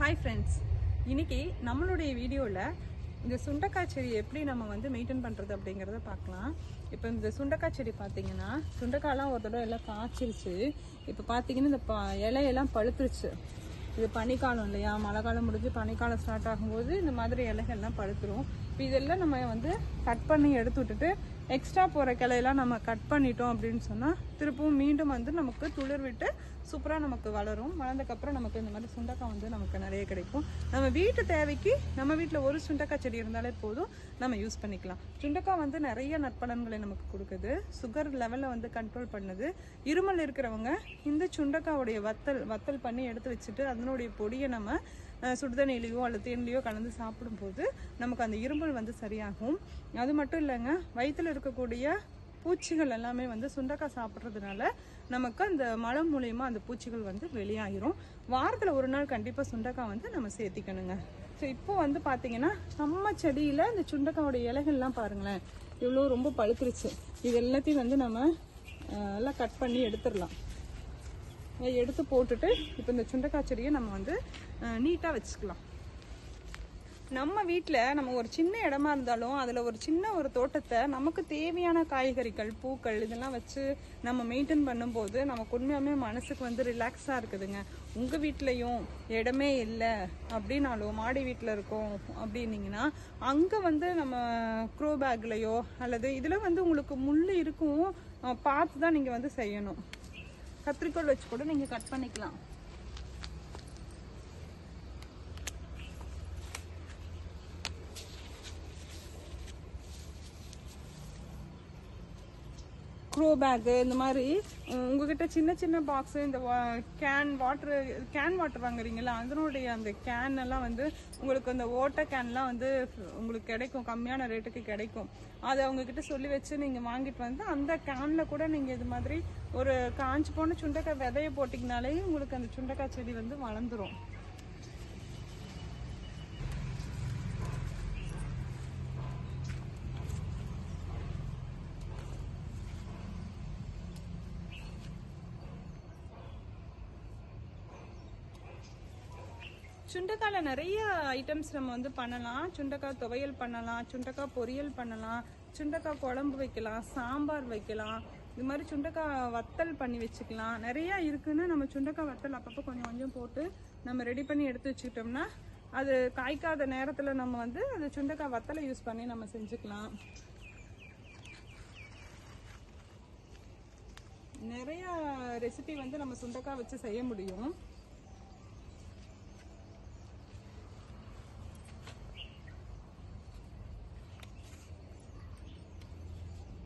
Hi friends இன்னைக்கு நம்மளுடைய வீடியோவில் இந்த சுண்டக்காய் செடி எப்படி நம்ம வந்து மெயின்டைன் பண்ணுறது அப்படிங்கிறத பார்க்கலாம். இப்போ இந்த சுண்டக்காய் செடி பார்த்தீங்கன்னா சுண்டக்காய்லாம் ஒரு தடவை எல்லாம் காய்ச்சிருச்சு. இப்போ பார்த்தீங்கன்னா இந்த ப இலையெல்லாம் பழுத்துருச்சு. இது பனிக்காலம் இல்லையா? மழை காலம் முடிஞ்சு பனிக்காலம் ஸ்டார்ட் ஆகும்போது இந்த மாதிரி இலைகள்லாம் பழுத்துரும். இப்போ இதெல்லாம் நம்ம வந்து கட் பண்ணி எடுத்து விட்டுட்டு எக்ஸ்ட்ரா போகிற கிளையெல்லாம் நம்ம கட் பண்ணிட்டோம் அப்படின்னு சொன்னால் திருப்பவும் மீண்டும் வந்து நமக்கு துளிர் விட்டு சூப்பராக நமக்கு வளரும். வளர்ந்தக்கப்புறம் நமக்கு இந்த மாதிரி சுண்டக்காய் வந்து நமக்கு நிறைய கிடைக்கும். நம்ம வீட்டு தேவைக்கு நம்ம வீட்டில் ஒரு சுண்டக்காய் செடி இருந்தாலே போதும் நம்ம யூஸ் பண்ணிக்கலாம். சுண்டக்காய் வந்து நிறைய நற்பலன்களை நமக்கு கொடுக்குது. சுகர் லெவலில் வந்து கண்ட்ரோல் பண்ணுது. இருமல் இருக்கிறவங்க இந்த சுண்டக்காவுடைய வத்தல் வத்தல் பண்ணி எடுத்து வச்சுட்டு அதனுடைய பொடியை நம்ம சுடுதண்ணிலையோ அல்லது தேன்லையோ கலந்து சாப்பிடும்போது நமக்கு அந்த இருமல் வந்து சரியாகும். அது மட்டும் இல்லைங்க வயிற்றில் இருக்கக்கூடிய பூச்சிகள் எல்லாமே வந்து சுண்டக்காய் சாப்பிட்றதுனால நமக்கு அந்த மலம் மூலயமா அந்த பூச்சிகள் வந்து வெளியாகிரும் வாரத்தில் ஒரு நாள் கண்டிப்பாக சுண்டக்காய் வந்து நம்ம சேர்த்திக்கணுங்க. ஸோ இப்போ வந்து பார்த்தீங்கன்னா நம்ம செடியில் இந்த சுண்டக்காயோட இலைகள்லாம் பாருங்களேன். இவ்வளோ ரொம்ப பழுத்துருச்சு. இது எல்லாத்தையும் வந்து நம்ம எல்லாம் கட் பண்ணி எடுத்துடலாம். எடுத்து போட்டுட்டு இப்போ இந்த சுண்டக்காய் செடியை நம்ம வந்து நீட்டாக வச்சுக்கலாம். நம்ம வீட்டில் நம்ம ஒரு சின்ன இடமா இருந்தாலும் அதில் ஒரு சின்ன ஒரு தோட்டத்தை நமக்கு தேவையான காய்கறிகள் பூக்கள் இதெல்லாம் வச்சு நம்ம மெயின்டைன் பண்ணும்போது நமக்கு உண்மையாகவே மனசுக்கு வந்து ரிலாக்ஸாக இருக்குதுங்க. உங்கள் வீட்லேயும் இடமே இல்லை அப்படின்னாலும் மாடி வீட்டில் இருக்கோம் அப்படின்னீங்கன்னா அங்கே வந்து நம்ம க்ரோ பேக்லேயோ அல்லது இதில் வந்து உங்களுக்கு முள் இருக்கும் பார்த்து தான் நீங்கள் வந்து செய்யணும். கத்திரிக்கோல் வச்சு கூட நீங்கள் கட் பண்ணிக்கலாம். க்ரோ பேக்கு இந்த மாதிரி உங்ககிட்ட சின்ன சின்ன பாக்ஸு இந்த கேன் வாட்ரு கேன் வாட்டர் வாங்குறீங்களா அதனுடைய அந்த கேன் எல்லாம் வந்து உங்களுக்கு அந்த ஓட்ட கேன்லாம் வந்து உங்களுக்கு கிடைக்கும் கம்மியான ரேட்டுக்கு கிடைக்கும். அதை அவங்கக்கிட்ட சொல்லி வச்சு நீங்கள் வாங்கிட்டு வந்து அந்த கேனில் கூட நீங்கள் இது மாதிரி ஒரு காஞ்சு போன சுண்டைக்காய் விதைய போட்டிங்கனாலே உங்களுக்கு அந்த சுண்டைக்காய் செடி வந்து வளர்ந்துரும். சுண்டக்காயில் நிறைய ஐட்டம்ஸ் நம்ம வந்து பண்ணலாம். சுண்டக்காய் துவையல் பண்ணலாம் சுண்டக்காய் பொரியல் பண்ணலாம் சுண்டக்காய் குழம்பு வைக்கலாம் சாம்பார் வைக்கலாம். இது மாதிரி சுண்டக்காய் வத்தல் பண்ணி வச்சுக்கலாம். நிறைய இருக்குன்னு நம்ம சுண்டக்காய் வத்தல் அப்பப்போ கொஞ்சம் கொஞ்சம் போட்டு நம்ம ரெடி பண்ணி எடுத்து வச்சுக்கிட்டோம்னா அது காய்க்காத நேரத்தில் நம்ம வந்து அது சுண்டக்காய் வத்தலை யூஸ் பண்ணி நம்ம செஞ்சுக்கலாம். நிறைய ரெசிபி வந்து நம்ம சுண்டக்காய் வச்சு செய்ய முடியும்.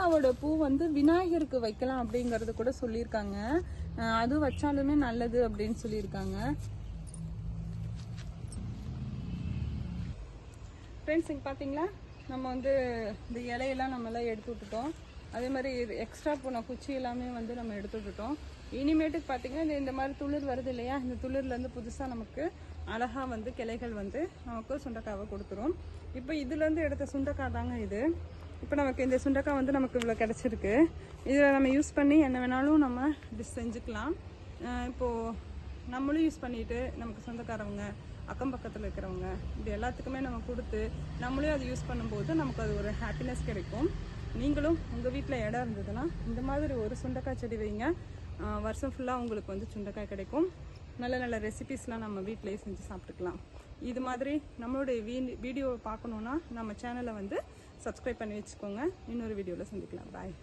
அவரோட பூ வந்து விநாயகருக்கு வைக்கலாம் அப்படிங்கறது கூட சொல்லியிருக்காங்க. அது வச்சாலுமே நல்லது அப்படின்னு சொல்லியிருக்காங்க. ஃப்ரெண்ட்ஸ் இங்கே பார்த்தீங்களா நம்ம வந்து இந்த இலையெல்லாம் நம்ம எல்லாம் எடுத்து விட்டுட்டோம். அதே மாதிரி எக்ஸ்ட்ரா போன குச்சி எல்லாமே வந்து நம்ம எடுத்து விட்டுட்டோம். இனிமேட்டுக்கு பார்த்தீங்கன்னா இந்த- இந்த மாதிரி துளிர் வருது இல்லையா? இந்த துளிர்லேருந்து புதுசாக நமக்கு அழகாக வந்து கிளைகள் வந்து நமக்கு சுண்டைக்காவை கொடுத்துரும். இப்போ இதுலேருந்து எடுத்த சுண்டக்காய் தாங்க இது. இப்போ நமக்கு இந்த சுண்டக்காய் வந்து நமக்கு இவ்வளோ கிடச்சிருக்கு. இதில் நம்ம யூஸ் பண்ணி என்ன வேணாலும் நம்ம டிஷ் செஞ்சுக்கலாம். இப்போது நம்மளும் யூஸ் பண்ணிட்டு நமக்கு சொந்தக்காரவங்க அக்கம் பக்கத்தில் இருக்கிறவங்க இது எல்லாத்துக்குமே நம்ம கொடுத்து நம்மளே அதை யூஸ் பண்ணும்போது நமக்கு அது ஒரு ஹாப்பினஸ் கிடைக்கும். நீங்களும் உங்கள் வீட்டில் இடம் இருந்ததுன்னா இந்த மாதிரி ஒரு சுண்டக்காய் செடி வைங்க. வருஷம் ஃபுல்லாக உங்களுக்கு வந்து சுண்டக்காய் கிடைக்கும். நல்ல நல்ல ரெசிபீஸ்லாம் நம்ம வீட்டிலேயே செஞ்சு சாப்பிட்டுக்கலாம். இது மாதிரி நம்மளுடைய வீ வீடியோவை பார்க்கணுன்னா நம்ம சேனலை வந்து சப்ஸ்கிரைப் பண்ணி வச்சுக்கோங்க. இன்னொரு வீடியோவில் சந்திக்கலாம். பாய்